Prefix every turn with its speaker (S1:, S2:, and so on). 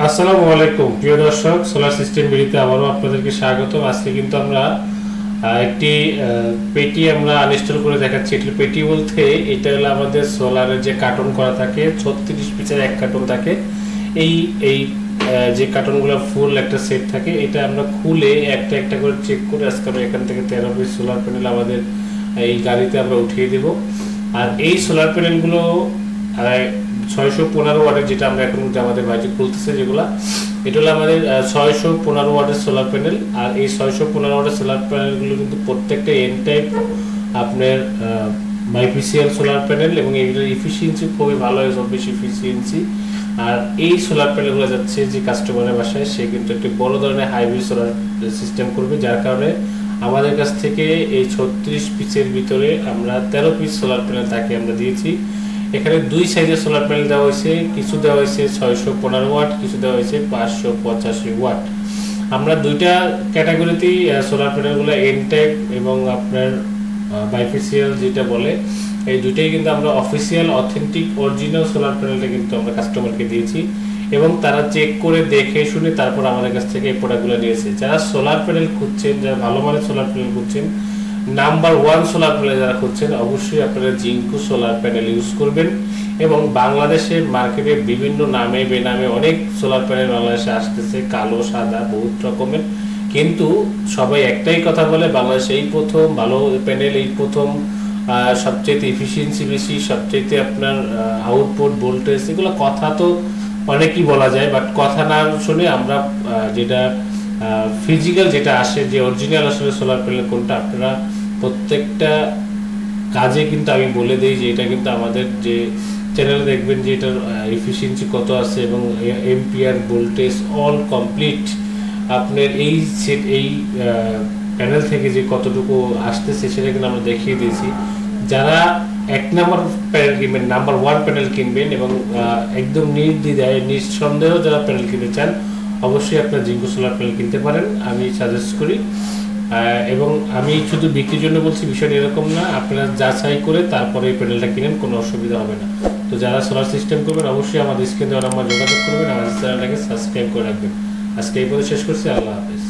S1: আসসালামু আলাইকুম। প্রিয় দর্শক সোলার সিস্টেম বিডিতে আবারও আপনাদেরকে স্বাগত। আজকে কিন্তু আমরা একটি পেটি আমরা আনইনস্টল করে দেখাচ্ছি। এটির পেটি বলতে, এটা হলো আমাদের সোলারের যে কার্টন করা থাকে, ছত্রিশ পিসের এক কার্টন থাকে। এই এই যে কার্টনগুলো ফুল একটা সেট থাকে, এটা আমরা খুলে একটা একটা করে চেক করে আজকে আমরা এখান থেকে তেরো পিস সোলার প্যানেল আমাদের, এই গাড়িতে আমরা উঠিয়ে দেব। আর এই সোলার প্যানেলগুলো ছয়শো পনেরো ওয়াটের যেটা আমরা এখন আমাদের বাড়িতে খুলতেছে যেগুলা, এটা হলো আমাদের ছয়শো পনেরো ওয়াটের সোলার প্যানেল আর এই ছয়শো পনেরো ওয়াটের সোলার প্যানেলগুলো কিন্তু প্রত্যেকটা এন টাইপ আপনার বাইপিসিএল সোলার প্যানেল এবং এগুলোর ইফিসিয়েন্সি খুবই ভালো হয় চব্বিশ ইফিসিয়েন্সি আর এই সোলার প্যানেলগুলো যাচ্ছে যে কাস্টমারের বাসায়, সে কিন্তু একটি বড় ধরনের হাইব্রিড সোলার সিস্টেম করবে, যার কারণে আমাদের কাছ থেকে এই ছত্রিশ পিসের ভিতরে আমরা তেরো পিস সোলার প্যানেল তাকে আমরা দিয়েছি। এখানে দুই সাইজের সোলার প্যানেল দেওয়া হয়েছে, কিছু দেওয়া হয়েছে ছয়শো পনেরো ওয়াট, কিছু দেওয়া হয়েছে পাঁচশো পঁচাশি ওয়াট। আমরা দুইটা ক্যাটাগরিতেই সোলার প্যানেলগুলো এন টাইপ এবং আপনার বাইফিসিয়াল যেটা বলে, এই দুইটাই কিন্তু আমরা অফিসিয়াল অথেন্টিক অরিজিনাল সোলার প্যানেলটা কিন্তু আমরা কাস্টমারকে দিয়েছি এবং তারা চেক করে দেখে শুনে তারপর আমাদের কাছ থেকে এই প্রোডাক্টগুলো নিয়েছে। যারা সোলার প্যানেল খুঁজছেন, যারা ভালো মানের সোলার প্যানেল খুঁজছেন নাম্বার ওয়ান সোলার প্যানেল যারা খুঁজছেন অবশ্যই আপনারা জিঙ্কু সোলার প্যানেল ইউজ করবেন এবং বাংলাদেশের মার্কেটে বিভিন্ন নামে বেনামে অনেক সোলার প্যানেল বাংলাদেশে আসতেছে, কালো, সাদা, বহুত রকমের। কিন্তু সবাই একটাই কথা বলে, বাংলাদেশে এই প্রথম, ভালো প্যানেল এই প্রথম সবচাইতে এফিসিয়েন্সি বেশি, সবচাইতে আপনার আউটপুট ভোল্টেজ এগুলো কথা তো অনেকই বলা যায় বাট কথা না শুনে আমরা যেটা ফিজিক্যাল যেটা আসে, যে অরিজিনাল আসলে সোলার প্যানেল কোনটা, আপনারা প্রত্যেকটা কাজে কিন্তু আমি বলে দিই যে এটা কিন্তু আমাদের যে চ্যানেলে দেখবেন যে এটার এফিসিয়েন্সি কত আছে এবং এমপিআর ভোল্টেজ অল কমপ্লিট আপনার এই সেট এই প্যানেল থেকে যে কতটুকু আসতেছে সেটা কিন্তু আমরা দেখিয়ে দিয়েছি। যারা এক নম্বর প্যানেল কিনবেন নাম্বার ওয়ান প্যানেল কিনবেন এবং একদম নির্দ্বিধায়, নিঃসন্দেহ যারা প্যানেল কিনতে চান অবশ্যই আপনার জিঙ্কো সোলার প্যানেল কিনতে পারেন, আমি সাজেস্ট করি। এবং আমি শুধু বিক্রির জন্য বলছি বিষয়টা এরকম না, আপনারা যাচাই করে তারপরে এই প্যানেলটা কিনেন, কোনো অসুবিধা হবে না। তো যারা সোলার সিস্টেম করবেন, অবশ্যই আমাদের স্ক্রিনে আমার যোগাযোগ করবেন, আমাদের চ্যানেলটাকে সাবস্ক্রাইব করে রাখবেন। আজকে এই শেষ করছি, আল্লাহ হাফেজ।